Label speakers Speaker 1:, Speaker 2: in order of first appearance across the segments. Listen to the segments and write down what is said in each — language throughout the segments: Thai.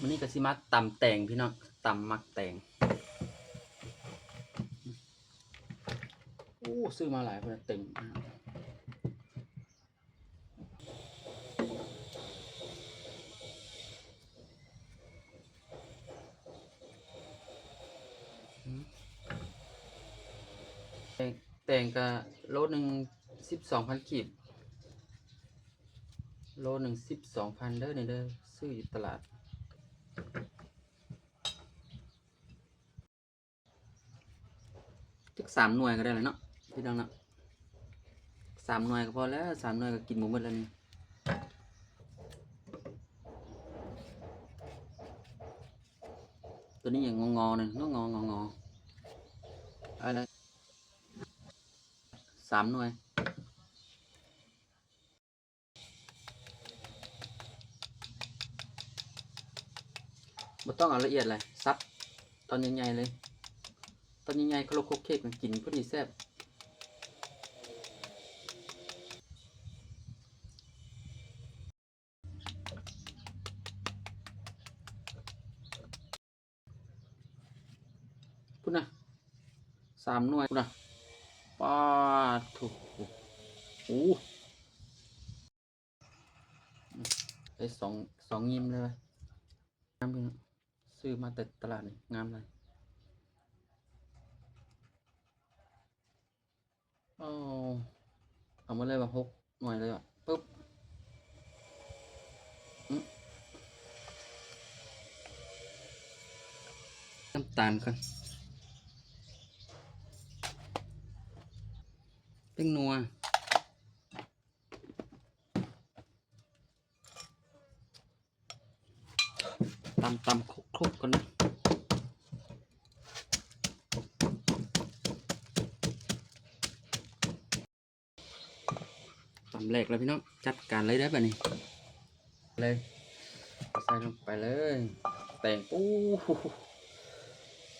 Speaker 1: วันนี้ก็สิมาตำแตงพี่น้องตำมักแตงโอ้ซื้อมาหลายคนเต็มอะแตงแตงก็โลหนึ่งสิบสองพันกีบโลหนึ่งสิบสองพันเด้อเนี่ยเด้อซื้ออยู่ตลาด จักสามหน่วยก็ได้แล้วเนาะพี่น้องเนาะสามหน่วยก็พอแล้วสามหน่วยก็กินหมูหมดแล้วนี่ตัวนี้อย่างงองอๆหนึ่งงองององออะไรสามหน่วย บ่ต้องเอาละเอียดเลยซับตอนใหญ่ๆเลย ตอนใหญ่ๆเขาโลโคกเคกมันกินพอดีแซ่บพุ่นนะสามหน่วยพุ่นนะป้าถูกโอ้ได้สองสองยิ้มเลยน้ำพี่น้อง ซื้อมาแต่ตลาดนี่งามเลยเอาเอามาเลยว่าหกหน่วยเลยอะปุ๊บน้ำตาลก่อนเป็นนัวำตำคลุกคลุกๆก่อนนะตำแรกแล้วพี่น้องจัดการเลยได้ป่ะนี่เลยใส่ลงไปเลย แต่งปู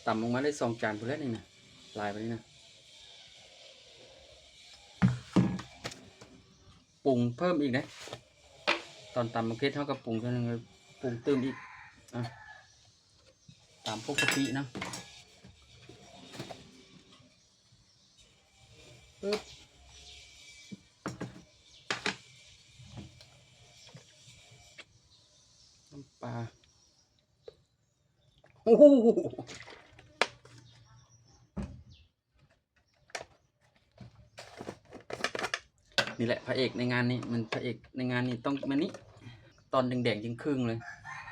Speaker 1: ต่ำลงมาได้สองจานพอแล้วนี่นะลายไปนี่นะปรุงเพิ่มอีกนะ ตอนตำมะเขือเท่ากับปรุงเท่านึงเลยปรุงเติมอีก อะตามปกตินะปึ๊บน้ำปลาโอ้โหนี่แหละพระเอกในงานนี้มันพระเอกในงานนี้ต้องมันนี้ตอนแดงๆยิงครึ่งเลย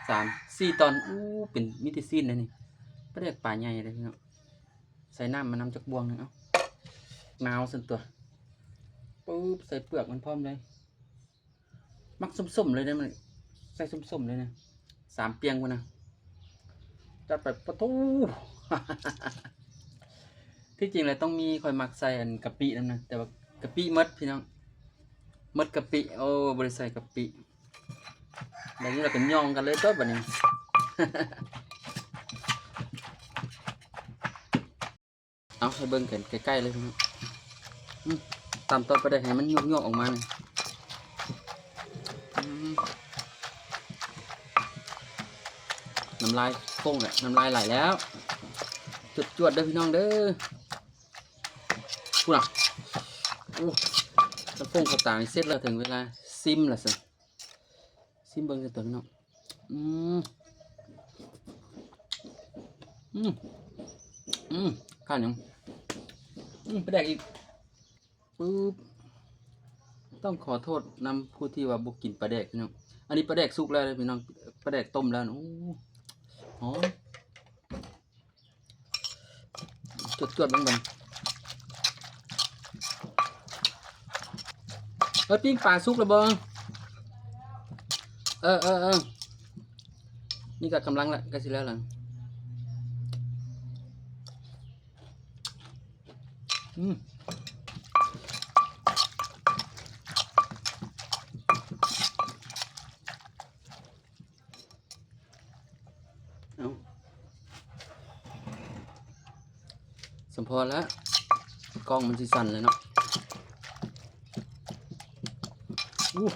Speaker 1: สามสี่ตอนอู้เป็นมิติซีนเลยนี่พระเอกป่าใหญ่เลยพี่น้องใส่น้ำมาน้ำจากบวงนึงเอานาวส่วนตัวปุ๊บใส่เปลือกมันพร้อมเลย มักส้มๆเลยนะมันใส่ส้มๆเลยนะสามเปียงวะนะจัดไปประตูที่จริงเลยต้องมีคอยมักใส่อันกะปินั่นนะแต่ว่ากะปิหมดพี่น้องหมดกะปิโอ้บริใส่กะปิ แบบนี้เราก็ย่องกันเลยตัวแบบนี้เอาให้เบิ่งกันใกล้ๆเลยพี่น้องอืมตามต้นไปได้ให้มันโยกๆออกมาเลยน้ำลายฟงแหละน้ำลายไหลแล้วจุดจวดเด้อพี่น้องเด้อพูดอะโอ้น้ำฟงกระต่างนี่เสร็จแล้วถึงเวลาซิมและสิ ซิมเบิ้งกันตัวพี่น้องอืมอืมอืมข้าวเหนียวอืมไปแดกอีกปึ๊บต้องขอโทษนำผู้ที่ว่าบุกกินปลาแดกพี่น้องอันนี้ปลาแดกสุกแล้วเลยพี่น้องปลาแดกต้มแล้วนะโอ้หอมจดจดๆบ้างบันเออปิ้งปลาซุกระเบิง เออเออเออนี่ก็กำลังละก็สิแล้วล่ะอืมเอาสมพอแล้วกล้องมันสิสั่นเลยเนาะอู้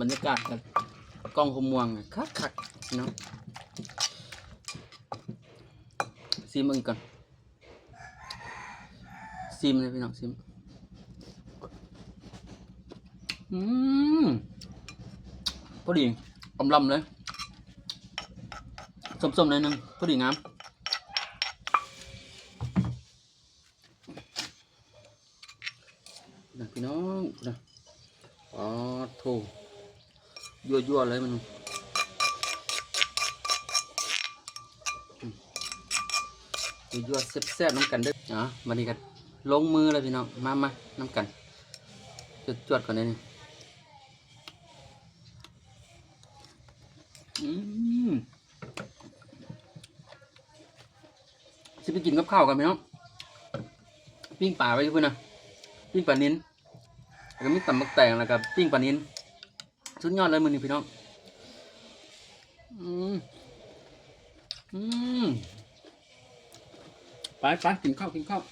Speaker 1: บรรยากาศกันกล้องหมวงคักคักเนาะซีมึงก่อนซิมเลยพี่น้องซิมอืมพอดีอมลำเลยส้มๆหน่อยหนึงพอดีงามนะพี่น้องนะอ๋อโถ ยั่วๆเลยมันยั่วๆแซ่บๆน้ำกันเด้ออ๋อวันนี้กันลงมือเลยพี่น้องมามาน้ำกันจวดๆก่อนเลยนี่อืมสิไปกินกับข้าวกันไหมน้องปิ้งปลาไว้เพื่อนนะปิ้งปลานินแล้วก็มีตำมักแตงแล้วก็ปิ้งปลานิน สุดยอดเลยมือนี่พี่น้อง อืม อืม ไปไปกินข้าวกินข้าว